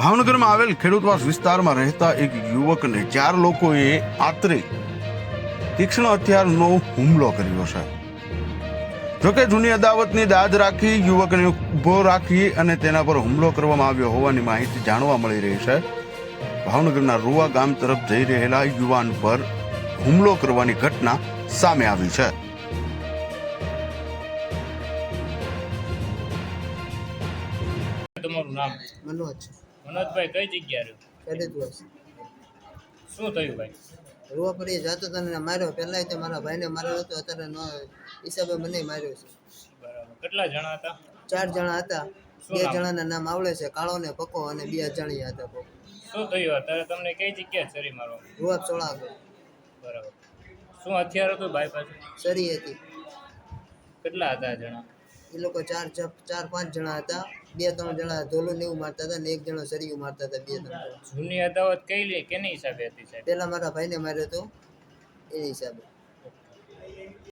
ભાવનગરમાં આવેલ ખેડૂતવાસ વિસ્તારમાં રહેતા એક યુવકને ચાર લોકોએ આતરે તીક્ષ્ણ હથિયારનો હુમલો કર્યો છે. જોકે જૂની અદાવતની દાદ રાખી યુવકને ઊભો રાખી અને તેના પર હુમલો કરવામાં આવ્યો હોવાની માહિતી જાણવા મળી રહી છે. ભાવનગરના રૂવા ગામ તરફ જઈ રહેલા યુવાન પર હુમલો કરવાની ઘટના સામે આવી છે. તમારું નામ? મનોજ. મનોજભાઈ કઈ જગ્યા રહ્યું? ખેડૂત શું થયું ભાઈ? રૂવા પર એ જાતો ને માર્યો. પહેલા તો મારા ભાઈને માર્યો હતો અત્યારે નો હિસાબે મને માર્યો છે. બરાબર. કેટલા જણા હતા? ચાર જણા હતા. બે? જણાના નામ આવડે છે કાળો ને પકો અને બે અજાણ્યા હતા પકો શું થયું? અત્યારે તમને કઈ જગ્યાએ સરી મારો રૂવા ગયો બરાબર. શું હથિયાર હતું ભાઈ પાસે સરી હતી. કેટલા હતા જણા? એ લોકો ચાર ચાર ચાર પાંચ જણા હતા. બે ત્રણ જણા ધોલું ને એવું મારતા હતા ને એક જણો સરિયું મારતા હતા બે ત્રણ જૂની અદાવત કઈ લે કેની હિસાબે હતી સાહેબ? પહેલા મારા ભાઈને માર્યો હતો એ હિસાબે.